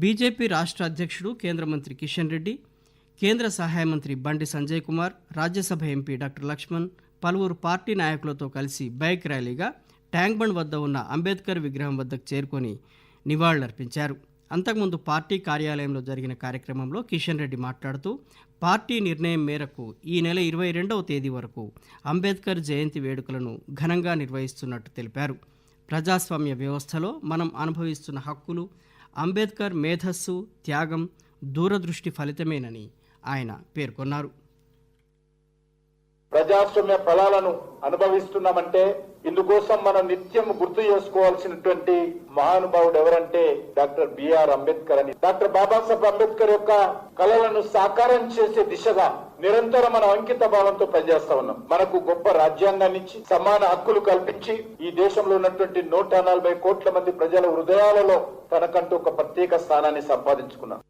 BJP రాష్ట్ర అధ్యక్షుడు కేంద్ర మంత్రి కిషన్ రెడ్డి కేంద్ర సహాయ మంత్రి బండి సంజయ్ కుమార్ రాజ్యసభ ఎంపీ డాక్టర్ లక్ష్మణ్ పలువురు పార్టీ నాయకులతో కలిసి బైక్ ర్యాలీగా ట్యాంక్ బండ్ వద్ద ఉన్న అంబేద్కర్ విగ్రహం వద్దకు చేరుకొని నివాళులర్పించారు. అంతకుముందు పార్టీ కార్యాలయంలో జరిగిన కార్యక్రమంలో కిషన్ రెడ్డి మాట్లాడుతూ పార్టీ నిర్ణయం మేరకు ఈ నెల ఇరవై రెండవ తేదీ వరకు అంబేద్కర్ జయంతి వేడుకలను ఘనంగా నిర్వహిస్తున్నట్టు తెలిపారు. ప్రజాస్వామ్య వ్యవస్థలో మనం అనుభవిస్తున్న హక్కులు అంబేద్కర్ మేధస్సు త్యాగం దూరదృష్టి ఫలితమేనని ఆయన పేర్కొన్నారు. ప్రజాస్వామ్య ఫలాలను అనుభవిస్తున్నామంటే ఇందుకోసం మనం నిత్యం గుర్తు చేసుకోవాల్సినటువంటి మహానుభావుడు ఎవరంటే డాక్టర్ బిఆర్ అంబేద్కర్ అని. డాక్టర్ బాబాసాహెబ్ అంబేద్కర్ యొక్క కళలను సాకారం చేసే దిశగా నిరంతరం మనం అంకిత భావంతో పనిచేస్తా ఉన్నాం. మనకు గొప్ప రాజ్యాంగాన్ని ఇచ్చి సమాన హక్కులు కల్పించి ఈ దేశంలో ఉన్నటువంటి నూట నలభై కోట్ల మంది ప్రజల హృదయాలలో తనకంటూ ఒక ప్రత్యేక స్థానాన్ని సంపాదించుకున్నాం.